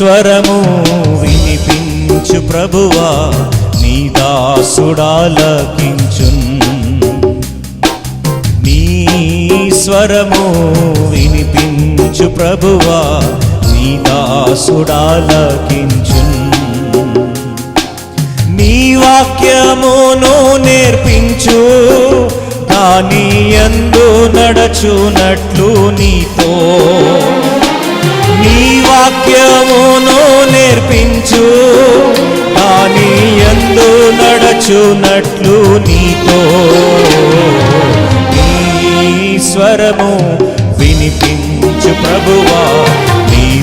స్వరము వినిపించు ప్రభువా నీ దాసుడాలకించున్. నీ స్వరము వినిపించు ప్రభువా నీ దాసుడాలకించున్. నీ వాక్యమును నేర్పించు దాని ఎందు నడచునట్లు నీతో వాక్యమును నేర్పించు. దాని ఎందు నడచునట్లు నీతో. నీ స్వరము వినిపించు ప్రభువా నీ